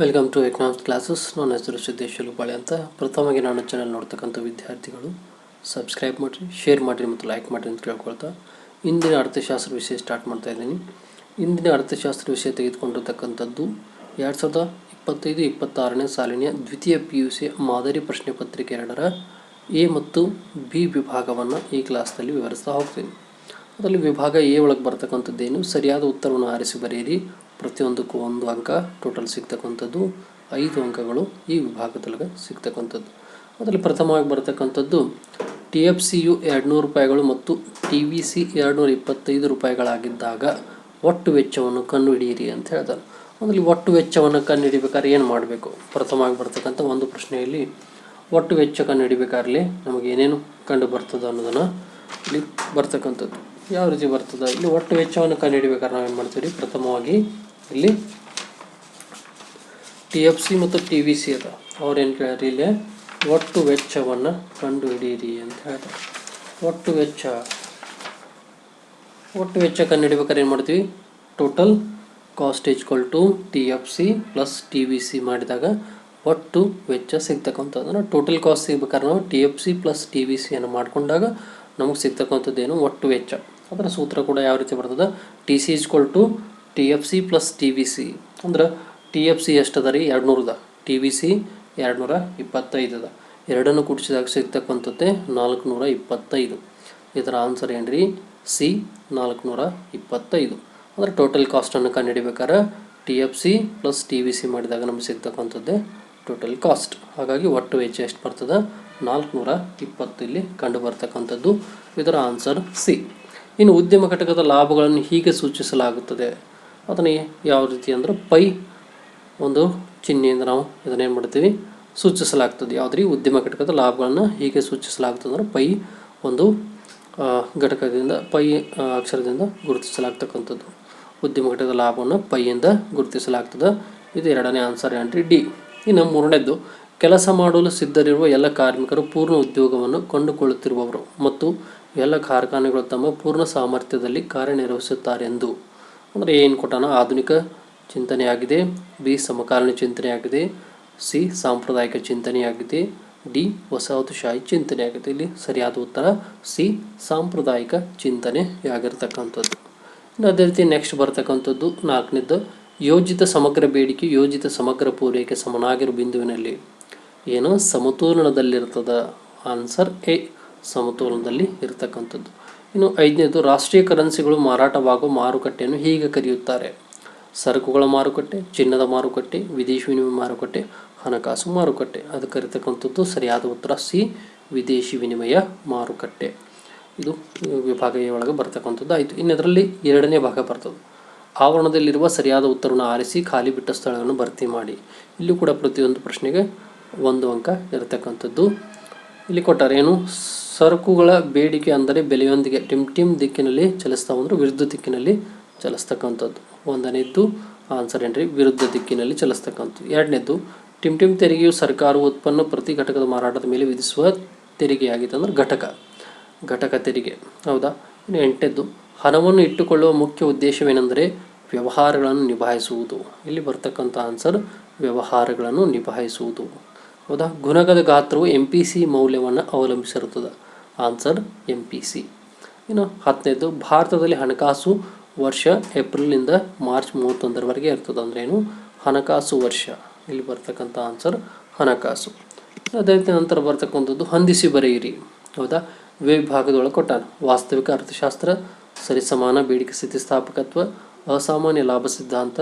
Welcome to economics classes ನನ್ನ ಹೆಸರು ಸಿದ್ದೇಶ್ ಲುಬಾಳೆ ಅಂತ. ಪ್ರಥಮವಾಗಿ ನಾನು ಚಾನಲ್ ನೋಡ್ತಕ್ಕಂಥ ವಿದ್ಯಾರ್ಥಿಗಳು ಸಬ್ಸ್ಕ್ರೈಬ್ ಮಾಡಿರಿ ಶೇರ್ ಮಾಡಿರಿ ಮತ್ತು ಲೈಕ್ ಮಾಡಿರಿ ಅಂತ ಕೇಳ್ಕೊಳ್ತಾ. ಇಂದಿನ ಅರ್ಥಶಾಸ್ತ್ರ ವಿಷಯ ಸ್ಟಾರ್ಟ್ ಮಾಡ್ತಾ ಇದ್ದೀನಿ. ಇಂದಿನ ಅರ್ಥಶಾಸ್ತ್ರ ವಿಷಯ ತೆಗೆದುಕೊಂಡಿರ್ತಕ್ಕಂಥದ್ದು ಎರಡು ಸಾವಿರದ ಇಪ್ಪತ್ತೈದು, ಇಪ್ಪತ್ತಾರನೇ ಸಾಲಿನ ದ್ವಿತೀಯ ಪಿ ಯು ಸಿ ಮಾದರಿ ಪ್ರಶ್ನೆ ಪತ್ರಿಕೆ ಎರಡರ ಎ ಮತ್ತು ಬಿ ವಿಭಾಗವನ್ನು ಈ ಕ್ಲಾಸ್ನಲ್ಲಿ ವಿವರಿಸ್ತಾ ಹೋಗ್ತೀನಿ. ಅದರಲ್ಲಿ ವಿಭಾಗ ಎ ಒಳಗೆ ಬರ್ತಕ್ಕಂಥದ್ದೇನು, ಸರಿಯಾದ ಉತ್ತರವನ್ನು ಆರಿಸಿ ಬರೆಯಿರಿ. ಪ್ರತಿಯೊಂದಕ್ಕೂ ಒಂದು ಅಂಕ ಟೋಟಲ್ ಸಿಗ್ತಕ್ಕಂಥದ್ದು ಐದು ಅಂಕಗಳು ಈ ವಿಭಾಗದೊಳಗೆ ಸಿಗ್ತಕ್ಕಂಥದ್ದು. ಅದರಲ್ಲಿ ಪ್ರಥಮವಾಗಿ ಬರ್ತಕ್ಕಂಥದ್ದು ಟಿ ಎಫ್ ಸಿ ಯು ಎರಡುನೂರು ರೂಪಾಯಿಗಳು ಮತ್ತು ಟಿ ವಿ ಸಿ ಎರಡುನೂರ ಇಪ್ಪತ್ತೈದು ರೂಪಾಯಿಗಳಾಗಿದ್ದಾಗ ಒಟ್ಟು ವೆಚ್ಚವನ್ನು ಕಂಡುಹಿಡಿಯಿರಿ ಅಂತ ಹೇಳ್ತಾರೆ. ಅದರಲ್ಲಿ ಒಟ್ಟು ವೆಚ್ಚವನ್ನು ಕಂಡುಹಿಡಿಬೇಕಾದ್ರೆ ಏನು ಮಾಡಬೇಕು? ಪ್ರಥಮವಾಗಿ ಬರ್ತಕ್ಕಂಥ ಒಂದು ಪ್ರಶ್ನೆಯಲ್ಲಿ, ಒಟ್ಟು ವೆಚ್ಚ ಕಂಡುಹಿಡಿಬೇಕಾಗಲಿ ನಮಗೆ ಏನೇನು ಕಂಡು ಬರ್ತದೆ ಅನ್ನೋದನ್ನು ಇಲ್ಲಿ ಬರ್ತಕ್ಕಂಥದ್ದು. ಯಾವ ರೀತಿ ಬರ್ತದೆ? ಇಲ್ಲಿ ಒಟ್ಟು ವೆಚ್ಚವನ್ನು ಕಂಡುಹಿಡಿಬೇಕಾದ್ರೆ ನಾವೇನು ಮಾಡ್ತೀವಿ? ಪ್ರಥಮವಾಗಿ ಇಲ್ಲಿ ಟಿ ಎಫ್ ಸಿ ಮತ್ತು ಟಿ ವಿ ಸಿ ಅದ. ಅವ್ರೇನು ಕೇಳ್ಯಾರ ಇಲ್ಲಿ? ಒಟ್ಟು ವೆಚ್ಚವನ್ನು ಕಂಡುಹಿಡಿಯಿರಿ ಅಂತ ಹೇಳ್ತಾರೆ ಒಟ್ಟು ವೆಚ್ಚ. ಒಟ್ಟು ವೆಚ್ಚ ಕಂಡುಹಿಡಿಬೇಕಾದ್ರೆ ಏನು ಮಾಡ್ತೀವಿ? Total cost equal to T F C plus T V C ಮಾಡಿದಾಗ ಒಟ್ಟು ವೆಚ್ಚ ಸಿಗ್ತಕ್ಕಂಥದ್ದು ಅಂದ್ರೆ ಟೋಟಲ್ ಕಾಸ್ಟ್ ಸಿಗ್ಬೇಕಾದ್ರೆ ನಾವು T F C plus T V ಸಿಯನ್ನು ಮಾಡಿಕೊಂಡಾಗ ನಮಗೆ ಸಿಗ್ತಕ್ಕಂಥದ್ದೇನು ಒಟ್ಟು ವೆಚ್ಚ. ಅದರ ಸೂತ್ರ ಕೂಡ ಯಾವ ರೀತಿ ಬರ್ತದೆ? T C equal to T F C plus T V C ಅಂದ್ರೆ ಟಿ ಎಫ್ ಸಿ ಎಷ್ಟು ಅದ ರೀ? ಎರಡು ನೂರದ ಟಿ ವಿ ಸಿ ಎರಡು ನೂರ ಇಪ್ಪತ್ತೈದು ಅದ ಎರಡನ್ನು ಕೂಡಿಸಿದಾಗ ಸಿಗ್ತಕ್ಕಂಥದ್ದೇ ನಾಲ್ಕುನೂರ ಇಪ್ಪತ್ತೈದು. ಇದರ ಆನ್ಸರ್ ಏನು ರೀ ಸಿ ನಾಲ್ಕುನೂರ ಇಪ್ಪತ್ತೈದು. ಅಂದರೆ ಟೋಟಲ್ ಕಾಸ್ಟನ್ನು ಕಂಡುಹಿಡಿಬೇಕಾದ್ರೆ T F C plus T V C ಮಾಡಿದಾಗ ನಮಗೆ ಸಿಗ್ತಕ್ಕಂಥದ್ದೇ ಟೋಟಲ್ ಕಾಸ್ಟ್ ಹಾಗಾಗಿ ಒಟ್ಟು ವೆಚ್ಚ ಎಷ್ಟು ಬರ್ತದೆ? ನಾಲ್ಕುನೂರ ಇಪ್ಪತ್ತು ಇಲ್ಲಿ ಕಂಡು ಬರ್ತಕ್ಕಂಥದ್ದು ಇದರ ಆನ್ಸರ್ ಸಿ ಇನ್ನು ಉದ್ಯಮ ಘಟಕದ ಲಾಭಗಳನ್ನು ಹೀಗೆ ಸೂಚಿಸಲಾಗುತ್ತದೆ. ಅದನ್ನು ಯಾವ ರೀತಿ ಅಂದ್ರೆ ಪೈ ಒಂದು ಚಿಹ್ನೆಯಿಂದ ನಾವು ಇದನ್ನೇನು ಮಾಡ್ತೀವಿ ಸೂಚಿಸಲಾಗ್ತದೆ. ಯಾವುದೇ ಉದ್ಯಮ ಘಟಕದ ಲಾಭಗಳನ್ನು ಹೀಗೆ ಸೂಚಿಸಲಾಗ್ತದೆ ಅಂದ್ರೆ ಪೈ ಒಂದು ಘಟಕದಿಂದ, ಪೈ ಅಕ್ಷರದಿಂದ ಗುರುತಿಸಲಾಗ್ತಕ್ಕಂಥದ್ದು. ಉದ್ಯಮ ಘಟಕದ ಲಾಭವನ್ನು ಪೈಯಿಂದ ಗುರುತಿಸಲಾಗ್ತದೆ. ಇದು ಎರಡನೇ ಆನ್ಸರ್ ಏನ್ರಿ? ಡಿ. ಇನ್ನು ಮೂರನೇದ್ದು, ಕೆಲಸ ಮಾಡಲು ಸಿದ್ಧರಿರುವ ಎಲ್ಲ ಕಾರ್ಮಿಕರು ಪೂರ್ಣ ಉದ್ಯೋಗವನ್ನು ಕಂಡುಕೊಳ್ಳುತ್ತಿರುವವರು ಮತ್ತು ಎಲ್ಲ ಕಾರ್ಖಾನೆಗಳು ತಮ್ಮ ಪೂರ್ಣ ಸಾಮರ್ಥ್ಯದಲ್ಲಿ ಕಾರ್ಯನಿರ್ವಹಿಸುತ್ತಾರೆಂದು. ಅಂದರೆ ಏನು ಕೊಟ್ಟಾನ ಆಧುನಿಕ ಚಿಂತನೆಯಾಗಿದೆ. ಬಿ ಸಮಕಾಲೀನ ಚಿಂತನೆಯಾಗಿದೆ. ಸಿ ಸಾಂಪ್ರದಾಯಿಕ ಚಿಂತನೆಯಾಗಿದೆ. ಡಿ ವಸಾಹತುಶಾಹಿ ಚಿಂತನೆಯಾಗಿದೆ. ಇಲ್ಲಿ ಸರಿಯಾದ ಉತ್ತರ ಸಿ ಸಾಂಪ್ರದಾಯಿಕ ಚಿಂತನೆಯಾಗಿರ್ತಕ್ಕಂಥದ್ದು. ಇನ್ನು ಅದೇ ರೀತಿ ನೆಕ್ಸ್ಟ್ ಬರ್ತಕ್ಕಂಥದ್ದು ನಾಲ್ಕನೇದ್ದು, ಯೋಜಿತ ಸಮಗ್ರ ಬೇಡಿಕೆ, ಯೋಜಿತ ಸಮಗ್ರ ಪೂರೈಕೆ ಸಮನಾಗಿರೋ ಬಿಂದುವಿನಲ್ಲಿ ಏನು ಸಮತೋಲನದಲ್ಲಿರ್ತದ. ಆನ್ಸರ್ ಎ ಸಮತೋಲನದಲ್ಲಿ ಇರತಕ್ಕಂಥದ್ದು. ಇನ್ನು ಐದನೇದು, ರಾಷ್ಟ್ರೀಯ ಕರೆನ್ಸಿಗಳು ಮಾರಾಟವಾಗುವ ಮಾರುಕಟ್ಟೆಯನ್ನು ಹೀಗೆ ಕರೆಯುತ್ತಾರೆ. ಸರಕುಗಳ ಮಾರುಕಟ್ಟೆ, ಚಿನ್ನದ ಮಾರುಕಟ್ಟೆ, ವಿದೇಶಿ ವಿನಿಮಯ ಮಾರುಕಟ್ಟೆ, ಹಣಕಾಸು ಮಾರುಕಟ್ಟೆ. ಅದು ಕರಿತಕ್ಕಂಥದ್ದು ಸರಿಯಾದ ಉತ್ತರ ಸಿ, ವಿದೇಶಿ ವಿನಿಮಯ ಮಾರುಕಟ್ಟೆ. ಇದು ವಿಭಾಗ ಒಳಗೆ ಬರ್ತಕ್ಕಂಥದ್ದು. ಆಯಿತು ಇನ್ನು ಇದರಲ್ಲಿ ಎರಡನೇ ಭಾಗ ಬರ್ತದೆ. ಆವರಣದಲ್ಲಿರುವ ಸರಿಯಾದ ಉತ್ತರವನ್ನು ಆರಿಸಿ ಖಾಲಿ ಬಿಟ್ಟ ಸ್ಥಳಗಳನ್ನು ಭರ್ತಿ ಮಾಡಿ. ಇಲ್ಲೂ ಕೂಡ ಪ್ರತಿಯೊಂದು ಪ್ರಶ್ನೆಗೆ ಒಂದು ಅಂಕ ಇರತಕ್ಕಂಥದ್ದು. ಇಲ್ಲಿ ಕೊಟ್ಟಾರೆ ಏನು? ಸರಕುಗಳ ಬೇಡಿಕೆ ಅಂದರೆ ಬೆಲೆಯೊಂದಿಗೆ ಟಿಮ್ ಟಿಮ್ ದಿಕ್ಕಿನಲ್ಲಿ ಚಲಿಸ್ತಾವ ಅಂದ್ರೆ ವಿರುದ್ಧ ದಿಕ್ಕಿನಲ್ಲಿ ಚಲಿಸ್ತಕ್ಕಂಥದ್ದು. ಒಂದನೇದ್ದು ಆನ್ಸರ್ ಏನ್ರಿ? ವಿರುದ್ಧ ದಿಕ್ಕಿನಲ್ಲಿ ಚಲಿಸ್ತಕ್ಕಂಥದ್ದು. ಎರಡನೇದ್ದು, ಟಿಮ್ ಟಿಮ್ ತೆರಿಗೆಯು ಸರ್ಕಾರವು ಉತ್ಪನ್ನ ಪ್ರತಿ ಘಟಕದ ಮಾರಾಟದ ಮೇಲೆ ವಿಧಿಸುವ ತೆರಿಗೆಯಾಗಿತ್ತು ಅಂದ್ರೆ ಘಟಕ. ಘಟಕ ತೆರಿಗೆ. ಹೌದಾ? ಇನ್ನು ಎಂಟನೇದ್ದು, ಹಣವನ್ನು ಇಟ್ಟುಕೊಳ್ಳುವ ಮುಖ್ಯ ಉದ್ದೇಶವೇನೆಂದರೆ ವ್ಯವಹಾರಗಳನ್ನು ನಿಭಾಯಿಸುವುದು. ಇಲ್ಲಿ ಬರ್ತಕ್ಕಂಥ ಆನ್ಸರ್ ವ್ಯವಹಾರಗಳನ್ನು ನಿಭಾಯಿಸುವುದು. ಹೌದಾ? ಗುಣಕದ ಗಾತ್ರವು ಎಂ ಪಿ ಸಿ ಮೌಲ್ಯವನ್ನು ಅವಲಂಬಿಸಿರುತ್ತದೆ. ಆನ್ಸರ್ ಎಂ ಪಿ ಸಿ ಇನ್ನು ಹತ್ತನೇದು, ಭಾರತದಲ್ಲಿ ಹಣಕಾಸು ವರ್ಷ ಏಪ್ರಿಲಿಂದ ಮಾರ್ಚ್ ಮೂವತ್ತೊಂದರವರೆಗೆ ಇರ್ತದೆ. ಏನು? ಹಣಕಾಸು ವರ್ಷ. ಇಲ್ಲಿ ಬರ್ತಕ್ಕಂಥ ಆನ್ಸರ್ ಹಣಕಾಸು. ಅದೇ ರೀತಿ ನಂತರ ಬರ್ತಕ್ಕಂಥದ್ದು, ಹೊಂದಿಸಿ ಬರೆಯಿರಿ. ಹೌದಾ? ವಿಭಾಗದೊಳಗೆ ಕೊಟ್ಟಾನ. ವಾಸ್ತವಿಕ ಅರ್ಥಶಾಸ್ತ್ರ, ಸರಿಸಮಾನ ಬೇಡಿಕೆ ಸ್ಥಿತಿಸ್ಥಾಪಕತ್ವ ಅಸಾಮಾನ್ಯ ಲಾಭ ಸಿದ್ಧಾಂತ,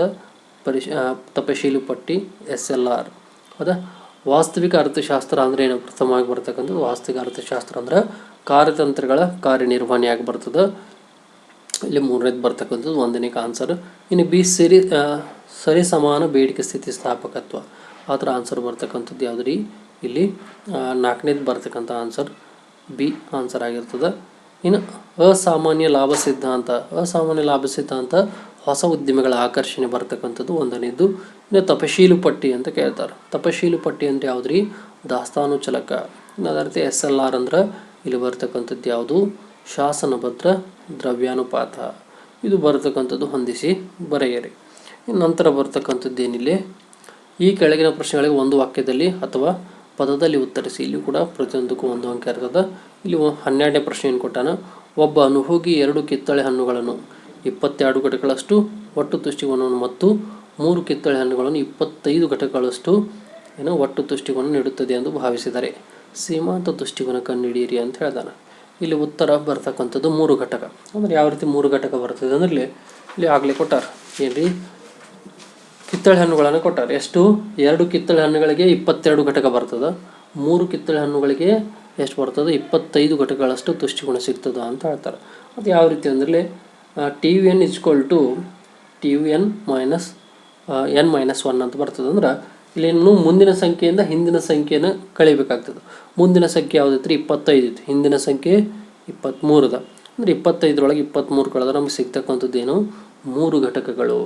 ಪರಿಶ್ ತಪಶೀಲು ಪಟ್ಟಿ, ಎಸ್ ಎಲ್ ಆರ್. ಹೌದಾ? ವಾಸ್ತವಿಕ ಅರ್ಥಶಾಸ್ತ್ರ ಅಂದ್ರೆ ಏನು? ಪ್ರಥಮವಾಗಿ ಬರ್ತಕ್ಕಂಥದ್ದು ವಾಸ್ತವಿಕ ಅರ್ಥಶಾಸ್ತ್ರ ಅಂದ್ರೆ ಕಾರ್ಯತಂತ್ರಗಳ ಕಾರ್ಯನಿರ್ವಹಣೆಯಾಗಿ ಬರ್ತದೆ. ಇಲ್ಲಿ ಮೂರನೇದು ಬರ್ತಕ್ಕಂಥದ್ದು ಒಂದನೇ ಆನ್ಸರ್ ಇನ್ನು ಬಿ, ಸರಿ ಸರಿ ಸಮಾನ ಬೇಡಿಕೆ ಸ್ಥಿತಿಸ್ಥಾಪಕತ್ವ ಆ ಥರ ಆನ್ಸರ್ ಬರ್ತಕ್ಕಂಥದ್ದು ಯಾವುದು ರೀ? ಇಲ್ಲಿ ನಾಲ್ಕನೇದು ಬರ್ತಕ್ಕಂಥ ಆನ್ಸರ್ ಬಿ ಆನ್ಸರ್ ಆಗಿರ್ತದೆ. ಇನ್ನು ಅಸಾಮಾನ್ಯ ಲಾಭ ಸಿದ್ಧಾಂತ. ಅಸಾಮಾನ್ಯ ಲಾಭ ಸಿದ್ಧಾಂತ ಹೊಸ ಉದ್ಯಮಗಳ ಆಕರ್ಷಣೆ ಬರ್ತಕ್ಕಂಥದ್ದು ಒಂದನೇದು. ಇನ್ನು ತಪಶೀಲು ಪಟ್ಟಿ ಅಂತ ಕೇಳ್ತಾರೆ. ತಪಶೀಲು ಪಟ್ಟಿ ಅಂದರೆ ಯಾವುದ್ರಿ? ದಾಸ್ತಾನು ಚಲಕ ಅದೇ ಎಸ್ ಎಲ್ ಆರ್ ಅಂದ್ರೆ ಇಲ್ಲಿ ಬರ್ತಕ್ಕಂಥದ್ದು ಯಾವುದು? ಶಾಸನಭದ್ರ ದ್ರವ್ಯಾನುಪಾತ. ಇದು ಬರತಕ್ಕಂಥದ್ದು ಹೊಂದಿಸಿ ಬರೆಯಿರಿ. ನಂತರ ಬರ್ತಕ್ಕಂಥದ್ದು ಏನಿಲ್ಲ? ಈ ಕೆಳಗಿನ ಪ್ರಶ್ನೆಗಳಿಗೆ ಒಂದು ವಾಕ್ಯದಲ್ಲಿ ಅಥವಾ ಪದದಲ್ಲಿ ಉತ್ತರಿಸಿ. ಇಲ್ಲಿ ಕೂಡ ಪ್ರತಿಯೊಂದಕ್ಕೂ ಒಂದು ಅಂಕ ಇರ್ತದೆ. ಇಲ್ಲಿ ಹನ್ನೆರಡನೇ ಪ್ರಶ್ನೆ ಏನು ಕೊಟ್ಟಾನ. ಒಬ್ಬ ಅನುಭೋಗಿ ಎರಡು ಕಿತ್ತಳೆ ಹಣ್ಣುಗಳನ್ನು ಇಪ್ಪತ್ತೆರಡು ಘಟಕಗಳಷ್ಟು, ಒಟ್ಟು ತುಷ್ಟಿಗುಣವನ್ನು ಮತ್ತು ಮೂರು ಕಿತ್ತಳೆ ಹಣ್ಣುಗಳನ್ನು ಇಪ್ಪತ್ತೈದು ಘಟಕಗಳಷ್ಟು, ಏನು ಒಟ್ಟು ತುಷ್ಟಿಗುಣ ನೀಡುತ್ತದೆ ಎಂದು ಭಾವಿಸಿದರೆ. ಸೀಮಾಂತ ತುಷ್ಟಿಗುಣ ಕಂಡುಹಿಡಿಯಿರಿ ಅಂತ ಹೇಳ್ದಾನೆ. ಇಲ್ಲಿ ಉತ್ತರ ಬರ್ತಕ್ಕಂಥದ್ದು ಮೂರು ಘಟಕ. ಅಂದರೆ ಯಾವ ರೀತಿ ಮೂರು ಘಟಕ ಬರ್ತದೆ ಅಂದ್ರೆ ಇಲ್ಲಿ ಇಲ್ಲಿ ಆಗಲೇ ಕೊಟ್ಟಾರ. ಏನ್ರಿ? ಕಿತ್ತಳೆ ಹಣ್ಣುಗಳನ್ನು ಕೊಟ್ಟಾರೆ. ಎಷ್ಟು? ಎರಡು ಕಿತ್ತಳೆ ಹಣ್ಣುಗಳಿಗೆ ಇಪ್ಪತ್ತೆರಡು ಘಟಕ ಬರ್ತದೆ. ಮೂರು ಕಿತ್ತಳೆ ಹಣ್ಣುಗಳಿಗೆ ಎಷ್ಟು ಬರ್ತದೆ? ಇಪ್ಪತ್ತೈದು ಘಟಕಗಳಷ್ಟು ತುಷ್ಟಿಗುಣ ಸಿಗ್ತದೆ ಅಂತ ಹೇಳ್ತಾರೆ. ಅದು ಯಾವ ರೀತಿ ಅಂದ್ರೆ T V N is equal to T V N minus N minus one ಅಂತ ಬರ್ತದೆ. ಅಂದ್ರೆ ಇಲ್ಲಿ ಮುಂದಿನ ಸಂಖ್ಯೆಯಿಂದ ಹಿಂದಿನ ಸಂಖ್ಯೆನ ಕಳಿಬೇಕಾಗ್ತದೆ. ಮುಂದಿನ ಸಂಖ್ಯೆ ಯಾವುದೈತ್ರಿ ಇಪ್ಪತ್ತೈದು ಇತ್ತು. ಹಿಂದಿನ ಸಂಖ್ಯೆ ಇಪ್ಪತ್ತ್ಮೂರದ ಅಂದರೆ ಇಪ್ಪತ್ತೈದರೊಳಗೆ ಇಪ್ಪತ್ತ್ಮೂರು ಕಳೆದ್ರೆ ನಮಗೆ ಸಿಗ್ತಕ್ಕಂಥದ್ದು ಏನು? ಮೂರು ಘಟಕಗಳು.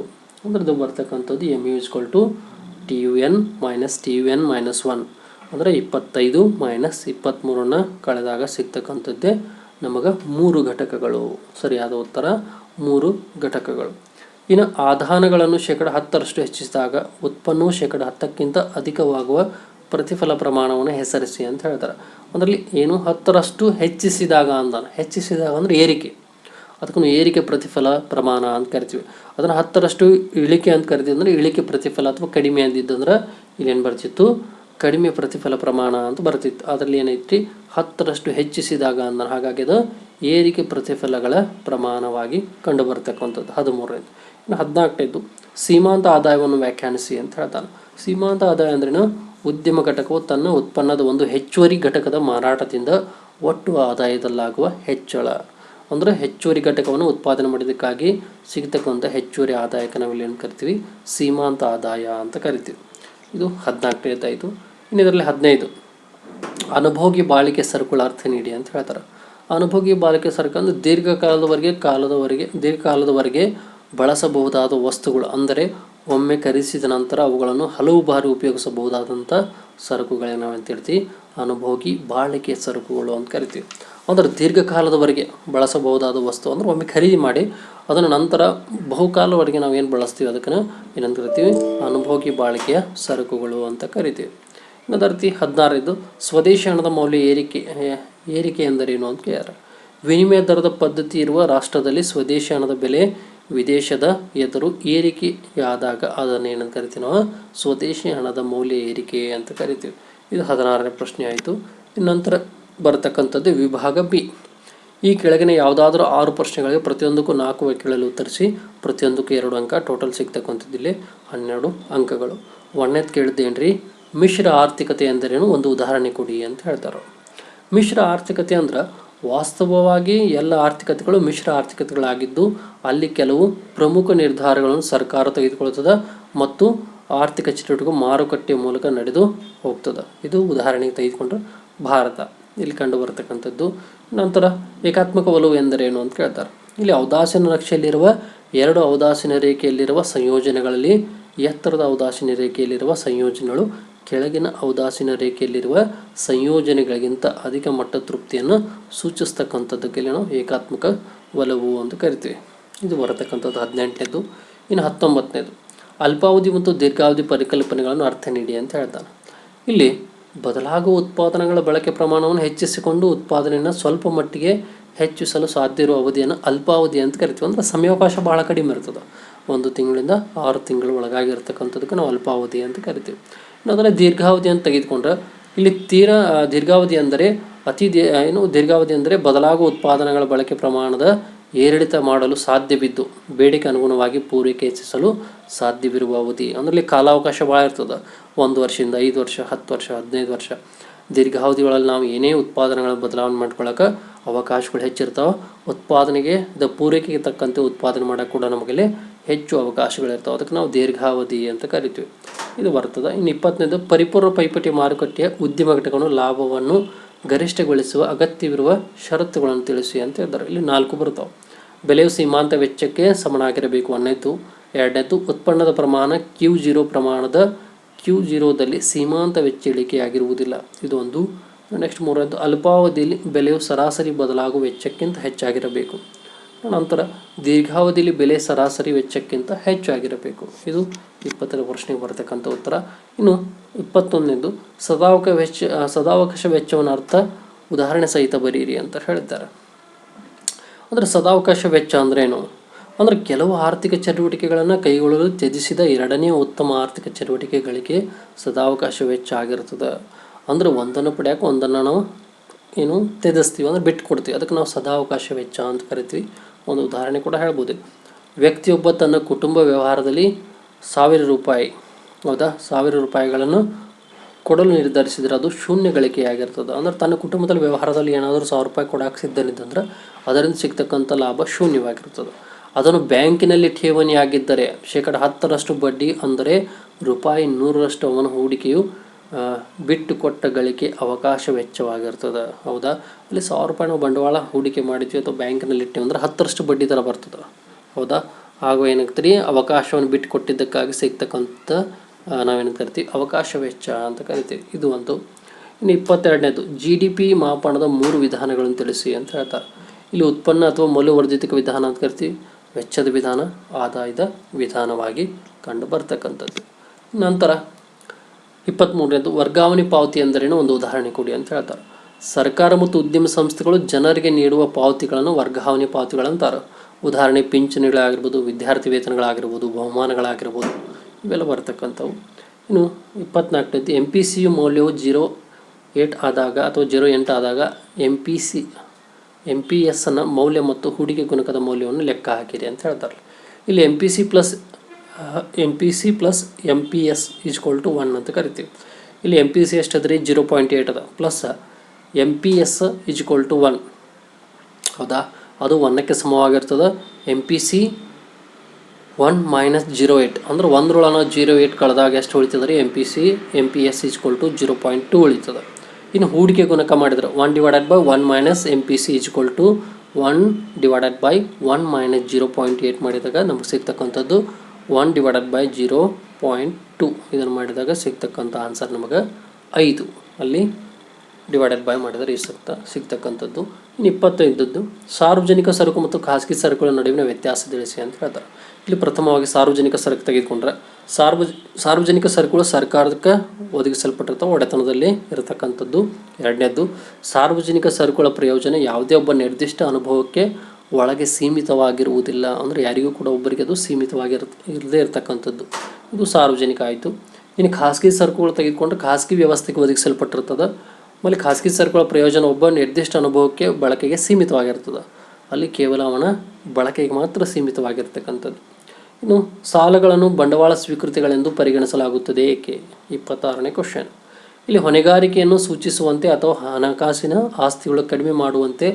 ಅಂದ್ರೆ ಬರ್ತಕ್ಕಂಥದ್ದು M U is equal to T U N minus T U N minus one ಅಂದರೆ ಇಪ್ಪತ್ತೈದು ಮೈನಸ್ ಇಪ್ಪತ್ತ್ಮೂರನ್ನು ಕಳೆದಾಗ ಸಿಗ್ತಕ್ಕಂಥದ್ದೇ ನಮಗೆ ಮೂರು ಘಟಕಗಳು. ಸರಿಯಾದ ಉತ್ತರ? ಮೂರು ಘಟಕಗಳು. ಇನ್ನು ಆಧಾನಗಳನ್ನು ಶೇಕಡ ಹತ್ತರಷ್ಟು ಹೆಚ್ಚಿಸಿದಾಗ ಉತ್ಪನ್ನವು ಶೇಕಡ ಹತ್ತಕ್ಕಿಂತ ಅಧಿಕವಾಗುವ ಪ್ರತಿಫಲ ಪ್ರಮಾಣವನ್ನು ಹೆಸರಿಸಿ ಅಂತ ಹೇಳ್ತಾರೆ. ಅದರಲ್ಲಿ ಏನು ಹತ್ತರಷ್ಟು ಹೆಚ್ಚಿಸಿದಾಗ ಅಂದಾನ? ಹೆಚ್ಚಿಸಿದಾಗ ಅಂದರೆ ಏರಿಕೆ. ಅದಕ್ಕೂ ಏರಿಕೆ ಪ್ರತಿಫಲ ಪ್ರಮಾಣ ಅಂತ ಕರಿತೀವಿ. ಅದನ್ನು ಹತ್ತರಷ್ಟು ಇಳಿಕೆ ಅಂತ ಕರಿತೀವಿ ಅಂದರೆ ಇಳಿಕೆ ಪ್ರತಿಫಲ ಅಥವಾ ಕಡಿಮೆ ಅಂದಿದ್ದಂದ್ರೆ ಇಲ್ಲೇನು ಬರ್ತಿತ್ತು? ಕಡಿಮೆ ಪ್ರತಿಫಲ ಪ್ರಮಾಣ ಅಂತ ಬರ್ತಿತ್ತು. ಅದರಲ್ಲಿ ಏನೈತಿ? ಹತ್ತರಷ್ಟು ಹೆಚ್ಚಿಸಿದಾಗ ಅಂದ್ರೆ ಹಾಗಾಗಿ ಅದು ಏರಿಕೆ ಪ್ರತಿಫಲಗಳ ಪ್ರಮಾಣವಾಗಿ ಕಂಡುಬರ್ತಕ್ಕಂಥದ್ದು ಇನ್ನು ಹದಿನಾಲ್ಕನೇದು ಸೀಮಾಂತ ಆದಾಯವನ್ನು ವ್ಯಾಖ್ಯಾನಿಸಿ ಅಂತ ಹೇಳ್ತಾನೆ. ಸೀಮಾಂತ ಆದಾಯ ಅಂದ್ರೇನು? ಉದ್ಯಮ ಘಟಕವು ತನ್ನ ಉತ್ಪನ್ನದ ಒಂದು ಹೆಚ್ಚುವರಿ ಘಟಕದ ಮಾರಾಟದಿಂದ ಒಟ್ಟು ಆದಾಯದಲ್ಲಾಗುವ ಹೆಚ್ಚಳ. ಅಂದರೆ ಹೆಚ್ಚುವರಿ ಘಟಕವನ್ನು ಉತ್ಪಾದನೆ ಮಾಡಿದ್ದಕ್ಕಾಗಿ ಸಿಗತಕ್ಕಂಥ ಹೆಚ್ಚುವರಿ ಆದಾಯಕ್ಕೆ ನಾವಿಲ್ಲಿ ಏನು ಕರಿತೀವಿ? ಸೀಮಾಂತ ಆದಾಯ ಅಂತ ಕರಿತೀವಿ. ಇದು ಹದಿನಾಲ್ಕನೇದಾಯಿತು ಇನ್ನು ಇದರಲ್ಲಿ ಹದಿನೈದು. ಅನುಭೋಗಿ ಬಾಳಿಕೆ ಸರಕುಗಳ ಅರ್ಥ ನೀಡಿ ಅಂತ ಹೇಳ್ತಾರೆ. ಅನುಭೋಗಿ ಬಾಳಿಕೆ ಸರಕು ಅಂದರೆ ದೀರ್ಘಕಾಲದವರೆಗೆ ಕಾಲದವರೆಗೆ ದೀರ್ಘಕಾಲದವರೆಗೆ ಬಳಸಬಹುದಾದ ವಸ್ತುಗಳು ಅಂದರೆ ಒಮ್ಮೆ ಖರೀದಿಸಿದ ನಂತರ ಅವುಗಳನ್ನು ಹಲವು ಬಾರಿ ಉಪಯೋಗಿಸಬಹುದಾದಂಥ ಸರಕುಗಳೇ ನಾವಂತ ಹೇಳ್ತೀವಿ. ಅನುಭೋಗಿ ಬಾಳಿಕೆ ಸರಕುಗಳು ಅಂತ ಕರಿತೀವಿ. ಅಂದರೆ ದೀರ್ಘಕಾಲದವರೆಗೆ ಬಳಸಬಹುದಾದ ವಸ್ತು ಅಂದರೆ ಒಮ್ಮೆ ಖರೀದಿ ಮಾಡಿ, ಅದನ್ನು ನಂತರ ಬಹುಕಾಲವರೆಗೆ ನಾವು ಏನು ಬಳಸ್ತೀವಿ ಅದಕ್ಕೆ ಏನಂತ ಕರಿತೀವಿ? ಅನುಭೋಗಿ ಬಾಳಿಕೆಯ ಸರಕುಗಳು ಅಂತ ಕರಿತೀವಿ. ಇನ್ನೊಂದು ರೀತಿ ಹದಿನಾರಿದ್ದು ಸ್ವದೇಶಿ ಹಣದ ಮೌಲ್ಯ ಏರಿಕೆ ಏರಿಕೆ ಎಂದರೇನು ಅಂತ ಕೇಳ್ಯಾರ. ವಿನಿಮಯ ದರದ ಪದ್ಧತಿ ಇರುವ ರಾಷ್ಟ್ರದಲ್ಲಿ ಸ್ವದೇಶಿ ಹಣದ ಬೆಲೆ ವಿದೇಶದ ಎದುರು ಏರಿಕೆಯಾದಾಗ ಅದನ್ನು ಏನಂತ ಕರಿತೀವಿ ನಾವು? ಸ್ವದೇಶಿ ಹಣದ ಮೌಲ್ಯ ಏರಿಕೆ ಅಂತ ಕರಿತೀವಿ. ಇದು ಹದಿನಾರನೇ ಪ್ರಶ್ನೆ ಆಯಿತು. ನಂತರ ಬರತಕ್ಕಂಥದ್ದು ವಿಭಾಗ ಬಿ. ಈ ಕೆಳಗಿನ ಯಾವುದಾದ್ರೂ ಆರು ಪ್ರಶ್ನೆಗಳಿಗೆ ಪ್ರತಿಯೊಂದಕ್ಕೂ ನಾಲ್ಕು ವ್ಯಕ್ತಿಗಳಲ್ಲಿ ಉತ್ತರಿಸಿ ಪ್ರತಿಯೊಂದಕ್ಕೂ ಎರಡು ಅಂಕ ಟೋಟಲ್ ಸಿಗ್ತಕ್ಕಂಥದ್ದು ಇಲ್ಲಿ. ಹನ್ನೆರಡು ಅಂಕಗಳು. ಒಂದನೇದು ಕೇಳಿದ್ದೇನ್ರಿ ಮಿಶ್ರ ಆರ್ಥಿಕತೆ ಎಂದರೇನು? ಒಂದು ಉದಾಹರಣೆ ಕೊಡಿ ಅಂತ ಹೇಳ್ತಾರೆ. ಮಿಶ್ರ ಆರ್ಥಿಕತೆ ಅಂದ್ರೆ ವಾಸ್ತವವಾಗಿ ಎಲ್ಲ ಆರ್ಥಿಕತೆಗಳು ಮಿಶ್ರ ಆರ್ಥಿಕತೆಗಳಾಗಿದ್ದು ಅಲ್ಲಿ ಕೆಲವು ಪ್ರಮುಖ ನಿರ್ಧಾರಗಳನ್ನು ಸರ್ಕಾರ ತೆಗೆದುಕೊಳ್ಳುತ್ತದೆ ಮತ್ತು ಆರ್ಥಿಕ ಚಟುವಟಿಕೆ ಮಾರುಕಟ್ಟೆ ಮೂಲಕ ನಡೆದು ಹೋಗ್ತದೆ. ಇದು ಉದಾಹರಣೆಗೆ ತೆಗೆದುಕೊಂಡ್ರೆ ಭಾರತ. ಇಲ್ಲಿ ಕಂಡು ಬರತಕ್ಕಂಥದ್ದು ನಂತರ ಏಕಾತ್ಮಕ ಒಲವು ಎಂದರೇನು ಅಂತ ಕೇಳ್ತಾರೆ. ಇಲ್ಲಿ ಔದಾಸೀನ ನಕ್ಷೆಯಲ್ಲಿರುವ ಎರಡು ಔದಾಸೀನ ರೇಖೆಯಲ್ಲಿರುವ ಸಂಯೋಜನೆಗಳಲ್ಲಿ ಎತ್ತರದ ಔದಾಸೀನ ರೇಖೆಯಲ್ಲಿರುವ ಸಂಯೋಜನೆಗಳು ಕೆಳಗಿನ ಔದಾಸೀನ ರೇಖೆಯಲ್ಲಿರುವ ಸಂಯೋಜನೆಗಳಿಗಿಂತ ಅಧಿಕ ಮಟ್ಟ ತೃಪ್ತಿಯನ್ನು ಸೂಚಿಸ್ತಕ್ಕಂಥದ್ದಕ್ಕೆ ನಾವು ಏಕಾತ್ಮಕ ಒಲವು ಅಂತ ಕರಿತೀವಿ. ಇದು ಬರತಕ್ಕಂಥದ್ದು ಹದಿನೆಂಟನೇದು, ಇನ್ನು ಹತ್ತೊಂಬತ್ತನೇದು. ಅಲ್ಪಾವಧಿ ಮತ್ತು ದೀರ್ಘಾವಧಿ ಪರಿಕಲ್ಪನೆಗಳನ್ನು ಅರ್ಥ ನೀಡಿ ಅಂತ ಹೇಳ್ತಾನೆ. ಇಲ್ಲಿ ಬದಲಾಗುವ ಉತ್ಪಾದನೆಗಳ ಬಳಕೆ ಪ್ರಮಾಣವನ್ನು ಹೆಚ್ಚಿಸಿಕೊಂಡು ಉತ್ಪಾದನೆಯನ್ನು ಸ್ವಲ್ಪ ಮಟ್ಟಿಗೆ ಹೆಚ್ಚಿಸಲು ಸಾಧ್ಯ ಇರುವ ಅವಧಿಯನ್ನು ಅಲ್ಪಾವಧಿ ಅಂತ ಕರಿತೀವಿ. ಅಂದರೆ ಸಮಯಾವಕಾಶ ಭಾಳ ಕಡಿಮೆ ಇರ್ತದೆ. ಒಂದು ತಿಂಗಳಿಂದ ಆರು ತಿಂಗಳ ಒಳಗಾಗಿರ್ತಕ್ಕಂಥದಕ್ಕೆ ನಾವು ಅಲ್ಪಾವಧಿ ಅಂತ ಕರಿತೀವಿ. ಅದನ್ನು ದೀರ್ಘಾವಧಿ ಅಂತ ತೆಗೆದುಕೊಂಡ್ರೆ, ಇಲ್ಲಿ ತೀರಾ ದೀರ್ಘಾವಧಿ ಅಂದರೆ ಅತಿ ಏನು ದೀರ್ಘಾವಧಿ ಅಂದರೆ ಬದಲಾಗುವ ಉತ್ಪಾದನೆಗಳ ಬಳಕೆ ಪ್ರಮಾಣದ ಏರಿಳಿತ ಮಾಡಲು ಸಾಧ್ಯವಿದ್ದು, ಬೇಡಿಕೆ ಅನುಗುಣವಾಗಿ ಪೂರೈಕೆ ಹೆಚ್ಚಿಸಲು ಸಾಧ್ಯವಿರುವ ಅವಧಿ. ಅಂದರೆ ಕಾಲಾವಕಾಶ ಭಾಳ ಇರ್ತದೆ. ಒಂದು ವರ್ಷದಿಂದ ಐದು ವರ್ಷ, ಹತ್ತು ವರ್ಷ, ಹದಿನೈದು ವರ್ಷ. ದೀರ್ಘಾವಧಿಗಳಲ್ಲಿ ನಾವು ಏನೇ ಉತ್ಪಾದನೆಗಳ ಬದಲಾವಣೆ ಮಾಡ್ಕೊಳ್ಳೋಕೆ ಅವಕಾಶಗಳು ಹೆಚ್ಚಿರ್ತಾವೆ, ಉತ್ಪಾದನೆಗೆ ದ ಪೂರೈಕೆಗೆ ತಕ್ಕಂತೆ ಉತ್ಪಾದನೆ ಮಾಡೋಕೆ ಕೂಡ ನಮಗಿಲ್ಲಿ ಹೆಚ್ಚು ಅವಕಾಶಗಳಿರ್ತಾವೆ. ಅದಕ್ಕೆ ನಾವು ದೀರ್ಘಾವಧಿ ಅಂತ ಕರಿತೀವಿ. ಇದು ಬರ್ತದೆ ಇನ್ನು ಇಪ್ಪತ್ತನೇದು, ಪರಿಪೂರ್ಣ ಪೈಪೋಟಿ ಮಾರುಕಟ್ಟೆಯ ಉದ್ಯಮ ಘಟಕಗಳು ಲಾಭವನ್ನು ಗರಿಷ್ಠಗೊಳಿಸುವ ಅಗತ್ಯವಿರುವ ಷರತ್ತುಗಳನ್ನು ತಿಳಿಸಿ ಅಂತ ಹೇಳ್ತಾರೆ. ಇಲ್ಲಿ ನಾಲ್ಕು ಬರ್ತಾವೆ ಬೆಲೆಯು ಸೀಮಾಂತ ವೆಚ್ಚಕ್ಕೆ ಸಮನಾಗಿರಬೇಕು. ಅನ್ನೋದು ಎರಡನೇದು, ಉತ್ಪನ್ನದ ಪ್ರಮಾಣ ಕ್ಯೂ ಜೀರೋ ಪ್ರಮಾಣದ ಕ್ಯೂ ಜೀರೋದಲ್ಲಿ ಸೀಮಾಂತ ವೆಚ್ಚ ಇಳಿಕೆಯಾಗಿರುವುದಿಲ್ಲ ಇದೊಂದು ನೆಕ್ಸ್ಟ್ ಮೂರನೇದು, ಅಲ್ಪಾವಧಿಯಲ್ಲಿ ಬೆಲೆಯು ಸರಾಸರಿ ಬದಲಾಗುವ ವೆಚ್ಚಕ್ಕಿಂತ ಹೆಚ್ಚಾಗಿರಬೇಕು. ನಂತರ, ದೀರ್ಘಾವಧಿಯಲ್ಲಿ ಬೆಲೆ ಸರಾಸರಿ ವೆಚ್ಚಕ್ಕಿಂತ ಹೆಚ್ಚಾಗಿರಬೇಕು. ಇದು ಇಪ್ಪತ್ತರ ಪ್ರಶ್ನೆಗೆ ಬರತಕ್ಕಂಥ ಉತ್ತರ. ಇನ್ನು ಇಪ್ಪತ್ತೊಂದನೇದು, ಸದಾವಕ ವೆಚ್ಚ, ಸದಾವಕಾಶ ವೆಚ್ಚವನ್ನು ಅರ್ಥ, ಉದಾಹರಣೆ ಸಹಿತ ಬರೀರಿ ಅಂತ ಹೇಳಿದ್ದಾರೆ. ಅಂದರೆ ಸದಾವಕಾಶ ವೆಚ್ಚ ಅಂದ್ರೇನು ಅಂದರೆ ಕೆಲವು ಆರ್ಥಿಕ ಚಟುವಟಿಕೆಗಳನ್ನು ಕೈಗೊಳ್ಳಲು ತ್ಯಜಿಸಿದ ಎರಡನೇ ಉತ್ತಮ ಆರ್ಥಿಕ ಚಟುವಟಿಕೆಗಳಿಗೆ ಸದಾವಕಾಶ ವೆಚ್ಚ ಆಗಿರ್ತದೆ ಅಂದರೆ ಒಂದನ್ನು ಪಡ್ಯಾಕ ಒಂದನ್ನು ನಾವು ಏನು ತ್ಯಜಿಸ್ತೀವಿ ಅಂದರೆ ಬಿಟ್ಟು ಕೊಡ್ತೀವಿ ಅದಕ್ಕೆ ನಾವು ಸದಾವಕಾಶ ವೆಚ್ಚ ಅಂತ ಕರಿತೀವಿ. ಒಂದು ಉದಾಹರಣೆ ಕೂಡ ಹೇಳ್ಬೋದು. ವ್ಯಕ್ತಿಯೊಬ್ಬ ತನ್ನ ಕುಟುಂಬ ವ್ಯವಹಾರದಲ್ಲಿ ಸಾವಿರ ರೂಪಾಯಿ, ಹೌದಾ? ಸಾವಿರ ರೂಪಾಯಿಗಳನ್ನು ಕೊಡಲು ನಿರ್ಧರಿಸಿದರೆ ಅದು ಶೂನ್ಯ ಗಳಿಕೆಯಾಗಿರ್ತದೆ. ಅಂದ್ರೆ ತನ್ನ ಕುಟುಂಬದಲ್ಲಿ ವ್ಯವಹಾರದಲ್ಲಿ ಏನಾದರೂ ಸಾವಿರ ರೂಪಾಯಿ ಕೊಡಕ್ಕೆ ಸಿದ್ಧನಿದ್ದಂದ್ರೆ ಅದರಿಂದ ಸಿಗ್ತಕ್ಕಂಥ ಲಾಭ ಶೂನ್ಯವಾಗಿರ್ತದೆ. ಅದನ್ನು ಬ್ಯಾಂಕಿನಲ್ಲಿ ಠೇವಣಿ ಆಗಿದ್ದರೆ ಶೇಕಡ ಹತ್ತರಷ್ಟು ಬಡ್ಡಿ ಅಂದರೆ ರೂಪಾಯಿ ನೂರರಷ್ಟು ಅವನ ಹೂಡಿಕೆಯು ಬಿಟ್ಟು ಕೊಟ್ಟ ಗಳಿಕೆ ಅವಕಾಶ ವೆಚ್ಚವಾಗಿರ್ತದೆ. ಹೌದಾ? ಅಲ್ಲಿ ಸಾವಿರ ರೂಪಾಯಿ ನಾವು ಬಂಡವಾಳ ಹೂಡಿಕೆ ಮಾಡಿದ್ವಿ ಅಥವಾ ಬ್ಯಾಂಕಿನಲ್ಲಿ ಇಟ್ಟೇವೆ ಅಂದ್ರೆ ಹತ್ತರಷ್ಟು ಬಡ್ಡಿ ದರ ಬರ್ತದೆ. ಹೌದಾ? ಹಾಗೂ ಏನಾಗ್ತದೆ? ಅವಕಾಶವನ್ನು ಬಿಟ್ಟು ಕೊಟ್ಟಿದ್ದಕ್ಕಾಗಿ ಸಿಗ್ತಕ್ಕಂಥ ನಾವೇನು ಕರಿತೀವಿ? ಅವಕಾಶ ವೆಚ್ಚ ಅಂತ ಕರಿತೀವಿ. ಇದು ಒಂದು. ಇನ್ನು ಇಪ್ಪತ್ತೆರಡನೇದು ಜಿ ಡಿ ಪಿ ಮಾಪನದ ಮೂರು ವಿಧಾನಗಳನ್ನು ತಿಳಿಸಿ ಅಂತ ಹೇಳ್ತಾರೆ. ಇಲ್ಲಿ ಉತ್ಪನ್ನ ಅಥವಾ ಮೌಲ್ಯವರ್ಧಿತ ವಿಧಾನ ಅಂತ ಕರಿತೀವಿ. ವೆಚ್ಚದ ವಿಧಾನ, ಆದಾಯದ ವಿಧಾನವಾಗಿ ಕಂಡು ಬರ್ತಕ್ಕಂಥದ್ದು ನಂತರ ಇಪ್ಪತ್ತ್ಮೂರನೇದು ವರ್ಗಾವಣೆ ಪಾವತಿ ಎಂದರೇನು? ಒಂದು ಉದಾಹರಣೆ ಕೊಡಿ ಅಂತ ಹೇಳ್ತಾರೆ. ಸರ್ಕಾರ ಮತ್ತು ಉದ್ಯಮ ಸಂಸ್ಥೆಗಳು ಜನರಿಗೆ ನೀಡುವ ಪಾವತಿಗಳನ್ನು ವರ್ಗಾವಣೆ ಪಾವತಿಗಳಂತಾರೆ. ಉದಾಹರಣೆ, ಪಿಂಚಣಿಗಳಾಗಿರ್ಬೋದು, ವಿದ್ಯಾರ್ಥಿ ವೇತನಗಳಾಗಿರ್ಬೋದು, ಬಹುಮಾನಗಳಾಗಿರ್ಬೋದು, ಇವೆಲ್ಲ ಬರ್ತಕ್ಕಂಥವು. ಇನ್ನು ಇಪ್ಪತ್ನಾಲ್ಕನೇದು ಎಂ ಪಿ ಸಿ ಯು ಮೌಲ್ಯವು ಜೀರೋ ಏಟ್ ಆದಾಗ ಅಥವಾ ಜೀರೋ ಎಂಟು ಆದಾಗ M P C M P S ಅನ್ನ ಮೌಲ್ಯ ಮತ್ತು ಹೂಡಿಕೆ ಗುಣಕದ ಮೌಲ್ಯವನ್ನು ಲೆಕ್ಕ ಹಾಕಿರಿ ಅಂತ ಹೇಳ್ತಾರೆ ಇಲ್ಲಿ M P C plus M P C plus M P S equal to one ಅಂತ ಕರಿತೀವಿ. ಇಲ್ಲಿ ಎಂ ಪಿ ಸಿ ಎಷ್ಟದ್ರಿ ಜೀರೋ ಪಾಯಿಂಟ್ ಏಯ್ಟ್ ಅದ. Plus M P S equal to one ಹೌದಾ? ಅದು ಒನ್ನಕ್ಕೆ ಸಮವಾಗಿರ್ತದೆ. M P C one minus zero eight ಅಂದ್ರೆ ಒಂದರೊಳನ ಜೀರೋ ಏಯ್ಟ್ ಕಳೆದಾಗ ಎಷ್ಟು ಉಳಿತದೆ ರೀ M P C M P S equal to zero point two ಉಳಿತದೆ. ಇನ್ನು ಹೂಡಿಕೆ ಗುಣಕ ಮಾಡಿದ್ರೆ one divided by one minus M P C equal to one divided by one minus zero point eight ಮಾಡಿದಾಗ ನಮಗೆ ಸಿಗ್ತಕ್ಕಂಥದ್ದು one divided by zero point two ಇದನ್ನು ಮಾಡಿದಾಗ ಸಿಗ್ತಕ್ಕಂಥ answer ನಮಗೆ ಐದು. ಅಲ್ಲಿ ಡಿವೈಡೆಡ್ ಬೈ ಮಾಡಿದರೆ ಈ ಸಿಗ್ತ ಸಿಗ್ತಕ್ಕಂಥದ್ದು. ಇನ್ನು ಇಪ್ಪತ್ತೈದದ್ದು, ಸಾರ್ವಜನಿಕ ಸರಕು ಮತ್ತು ಖಾಸಗಿ ಸರಕುಗಳ ನಡುವಿನ ವ್ಯತ್ಯಾಸ ತಿಳಿಸಿ ಅಂತ ಹೇಳ್ತಾರೆ. ಇಲ್ಲಿ ಪ್ರಥಮವಾಗಿ ಸಾರ್ವಜನಿಕ ಸರಕು ತೆಗೆದುಕೊಂಡ್ರೆ, ಸಾರ್ವಜ, ಸಾರ್ವಜನಿಕ ಸರಕುಗಳು ಸರ್ಕಾರಕ್ಕೆ ಒದಗಿಸಲ್ಪಟ್ಟಿರ್ತವೆ, ಒಡೆತನದಲ್ಲಿ ಇರತಕ್ಕಂಥದ್ದು. ಎರಡನೇದ್ದು, ಸಾರ್ವಜನಿಕ ಸರಕುಗಳ ಪ್ರಯೋಜನ ಯಾವುದೇ ಒಬ್ಬ ನಿರ್ದಿಷ್ಟ ಅನುಭವಕ್ಕೆ ಒಳಗೆ ಸೀಮಿತವಾಗಿರುವುದಿಲ್ಲ. ಅಂದರೆ ಯಾರಿಗೂ ಕೂಡ ಒಬ್ಬರಿಗೆ ಅದು ಸೀಮಿತವಾಗಿರ ಇರದೇ ಇರತಕ್ಕಂಥದ್ದು. ಇದು ಸಾರ್ವಜನಿಕ ಆಯಿತು. ಇನ್ನು ಖಾಸಗಿ ಸರಕುಗಳು ತೆಗೆದುಕೊಂಡ್ರೆ ಖಾಸಗಿ ವ್ಯವಸ್ಥೆಗೆ ಒದಗಿಸಲ್ಪಟ್ಟಿರ್ತದೆ. ಆಮೇಲೆ ಖಾಸಗಿ ಸರಕುಗಳ ಪ್ರಯೋಜನ ಒಬ್ಬ ನಿರ್ದಿಷ್ಟ ಅನುಭವಕ್ಕೆ ಬಳಕೆಗೆ ಸೀಮಿತವಾಗಿರ್ತದೆ. ಅಲ್ಲಿ ಕೇವಲ ಅವನ ಬಳಕೆಗೆ ಮಾತ್ರ ಸೀಮಿತವಾಗಿರ್ತಕ್ಕಂಥದ್ದು. ಇನ್ನು ಸಾಲಗಳನ್ನು ಬಂಡವಾಳ ಸ್ವೀಕೃತಿಗಳೆಂದು ಪರಿಗಣಿಸಲಾಗುತ್ತದೆ ಏಕೆ? ಇಪ್ಪತ್ತಾರನೇ ಕ್ವಶನ್ ಇಲ್ಲಿ ಹೊಣೆಗಾರಿಕೆಯನ್ನು ಸೂಚಿಸುವಂತೆ ಅಥವಾ ಹಣಕಾಸಿನ ಆಸ್ತಿಗಳು ಕಡಿಮೆ ಮಾಡುವಂತೆ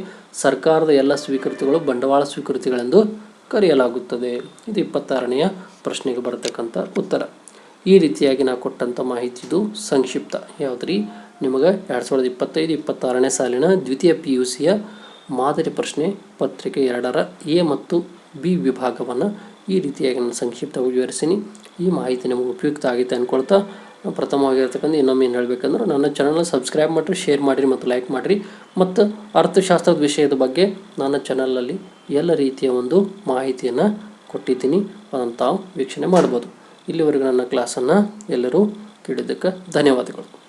ಸರ್ಕಾರದ ಎಲ್ಲ ಸ್ವೀಕೃತಿಗಳು ಬಂಡವಾಳ ಸ್ವೀಕೃತಿಗಳೆಂದು ಕರೆಯಲಾಗುತ್ತದೆ. ಇದು ಇಪ್ಪತ್ತಾರನೆಯ ಪ್ರಶ್ನೆಗೆ ಬರತಕ್ಕಂಥ ಉತ್ತರ. ಈ ರೀತಿಯಾಗಿ ನಾವು ಕೊಟ್ಟಂಥ ಮಾಹಿತಿ ಇದು ಸಂಕ್ಷಿಪ್ತ. ಯಾವುದ್ರಿ? ನಿಮಗೆ ಎರಡು ಸಾವಿರದ ಇಪ್ಪತ್ತೈದು, ಇಪ್ಪತ್ತಾರನೇ ಸಾಲಿನ ದ್ವಿತೀಯ ಪಿ ಯು ಸಿಯ ಮಾದರಿ ಪ್ರಶ್ನೆ ಪತ್ರಿಕೆ ಎರಡರ ಎ ಮತ್ತು ಬಿ ವಿಭಾಗವನ್ನು ಈ ರೀತಿಯಾಗಿ ನಾನು ಸಂಕ್ಷಿಪ್ತವಾಗಿ ವಿವರಿಸಿನಿ ಈ ಮಾಹಿತಿ ನಿಮಗೆ ಉಪಯುಕ್ತ ಆಗಿದೆ ಅಂದ್ಕೊಳ್ತಾ ಪ್ರಥಮವಾಗಿರ್ತಕ್ಕಂಥ ಇನ್ನೊಮ್ಮೆ ಏನು ಹೇಳಬೇಕಂದ್ರೆ, ನನ್ನ ಚಾನಲ್ನ ಸಬ್ಸ್ಕ್ರೈಬ್ ಮಾಡಿರಿ ಶೇರ್ ಮಾಡಿರಿ ಮತ್ತು ಲೈಕ್ ಮಾಡಿರಿ. ಮತ್ತು ಅರ್ಥಶಾಸ್ತ್ರದ ವಿಷಯದ ಬಗ್ಗೆ ನನ್ನ ಚಾನಲಲ್ಲಿ ಎಲ್ಲ ರೀತಿಯ ಒಂದು ಮಾಹಿತಿಯನ್ನು ಕೊಟ್ಟಿದ್ದೀನಿ. ಅದನ್ನು ತಾವು ವೀಕ್ಷಣೆ ಮಾಡ್ಬೋದು. ಇಲ್ಲಿವರೆಗೂ ನನ್ನ ಕ್ಲಾಸನ್ನು ಎಲ್ಲರೂ ಕೇಳಿದ್ದಕ್ಕೆ ಧನ್ಯವಾದಗಳು.